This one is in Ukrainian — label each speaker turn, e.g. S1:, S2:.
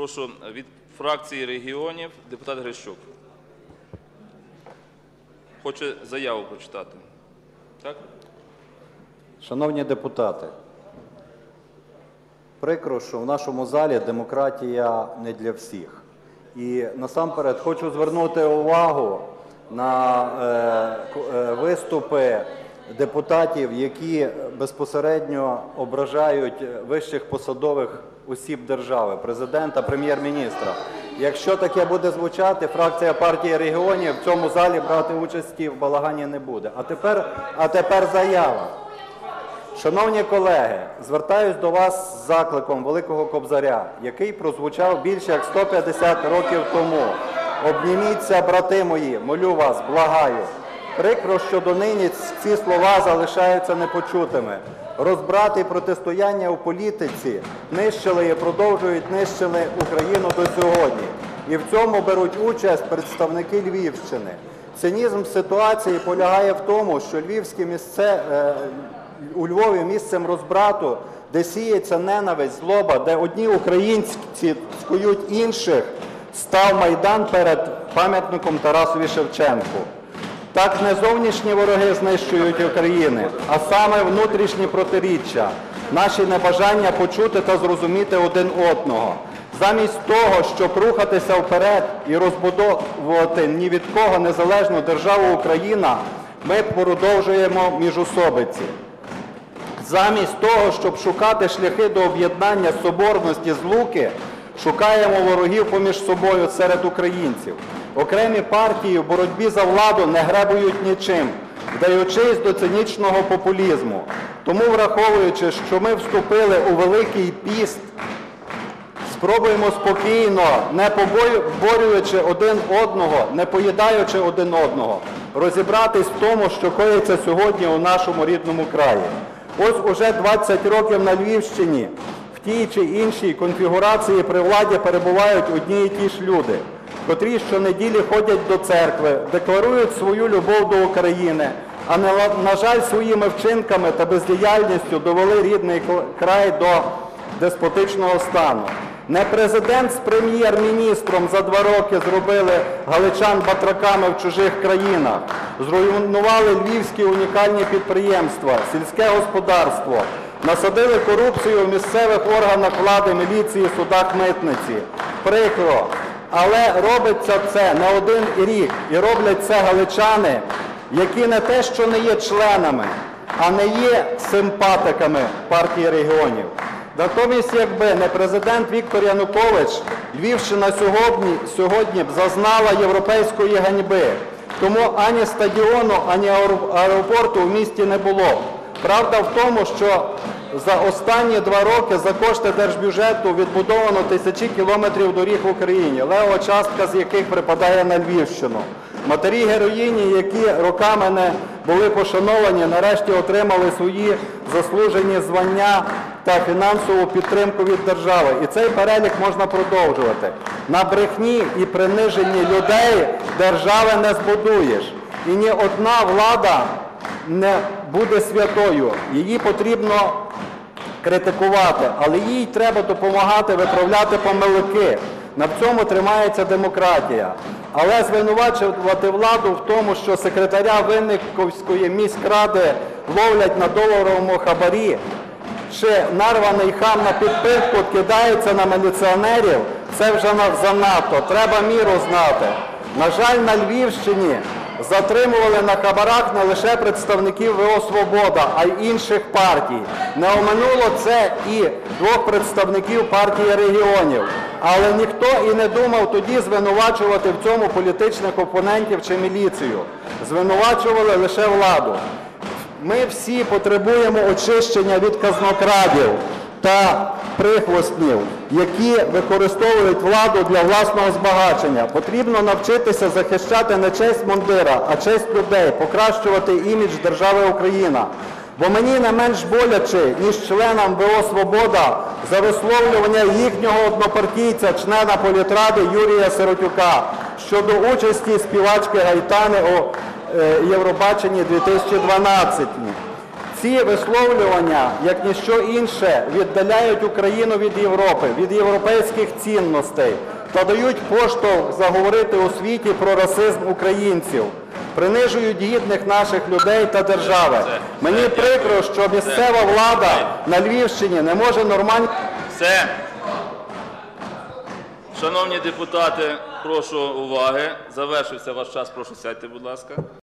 S1: Прошу від фракції регіонів депутат Грищук. Хоче заяву прочитати. Так?
S2: Шановні депутати, прикро, що в нашому залі демократія не для всіх. І насамперед хочу звернути увагу на е, е, виступи депутатів, які безпосередньо ображають вищих посадових осіб держави, президента, прем'єр-міністра. Якщо таке буде звучати, фракція партії регіонів в цьому залі брати участі в балагані не буде. А тепер, а тепер заява. Шановні колеги, звертаюсь до вас з закликом Великого Кобзаря, який прозвучав більше як 150 років тому. Обніміться, брати мої, молю вас, благаю. Прикро, що донині ці слова залишаються непочутими. Розбрати протистояння у політиці нищили і продовжують нищили Україну до сьогодні. І в цьому беруть участь представники Львівщини. Цинізм ситуації полягає в тому, що львівські місце, е, у Львові місцем розбрату, де сіється ненависть, злоба, де одні українці цькують інших, став Майдан перед пам'ятником Тарасові Шевченку. Так не зовнішні вороги знищують України, а саме внутрішні протиріччя, наші небажання почути та зрозуміти один одного. Замість того, щоб рухатися вперед і розбудовувати ні від кого незалежну державу Україна, ми продовжуємо міжусобиці. Замість того, щоб шукати шляхи до об'єднання соборності злуки, шукаємо ворогів поміж собою серед українців. Окремі партії в боротьбі за владу не гребують нічим, вдаючись до цинічного популізму. Тому, враховуючи, що ми вступили у Великий піст, Спробуємо спокійно, не поборюючи один одного, не поїдаючи один одного, розібратись в тому, що коїться сьогодні у нашому рідному краї. Ось уже 20 років на Львівщині в тій чи іншій конфігурації при владі перебувають одні і ті ж люди, котрі щонеділі ходять до церкви, декларують свою любов до України, а на, жаль, своїми вчинками та бездіяльністю довели рідний край до деспотичного стану. Не президент з прем'єр-міністром за два роки зробили галичан батраками в чужих країнах, зруйнували львівські унікальні підприємства, сільське господарство, насадили корупцію в місцевих органах влади, міліції, судах, митниці. Прикро. Але робиться це не один рік. І роблять це галичани, які не те, що не є членами, а не є симпатиками партії регіонів. Натомість, якби не президент Віктор Янукович, Львівщина сьогодні, сьогодні б зазнала європейської ганьби. Тому ані стадіону, ані аеропорту в місті не було. Правда в тому, що за останні два роки за кошти держбюджету відбудовано тисячі кілометрів доріг в Україні, лева частка з яких припадає на Львівщину. Матері героїні, які роками не були пошановані, нарешті отримали свої заслужені звання та фінансову підтримку від держави. І цей перелік можна продовжувати. На брехні і приниженні людей держави не збудуєш. І ні одна влада не буде святою. Її потрібно критикувати, але їй треба допомагати виправляти помилки. На цьому тримається демократія. Але звинувачувати владу в тому, що секретаря Винниковської міськради ловлять на доларовому хабарі, чи нарваний хам на підпитку кидається на міліціонерів, це вже на- занадто. Треба міру знати. На жаль, на Львівщині затримували на хабарах не лише представників ВО «Свобода», а й інших партій. Не оминуло це і двох представників партії регіонів. Але ніхто і не думав тоді звинувачувати в цьому політичних опонентів чи міліцію. Звинувачували лише владу. Ми всі потребуємо очищення від казнокрадів та прихвостнів, які використовують владу для власного збагачення. Потрібно навчитися захищати не честь мундира, а честь людей, покращувати імідж держави Україна. Бо мені не менш боляче, ніж членам ВО «Свобода» за висловлювання їхнього однопартійця, члена політради Юрія Сиротюка щодо участі співачки Гайтани у е, Євробаченні 2012. Ці висловлювання, як ніщо інше, віддаляють Україну від Європи, від європейських цінностей та дають поштовх заговорити у світі про расизм українців, принижують гідних наших людей та держави. Мені прикро, що місцева влада на Львівщині не може нормально.
S1: Все. Шановні депутати, прошу уваги. Завершився ваш час. Прошу сядьте, будь ласка.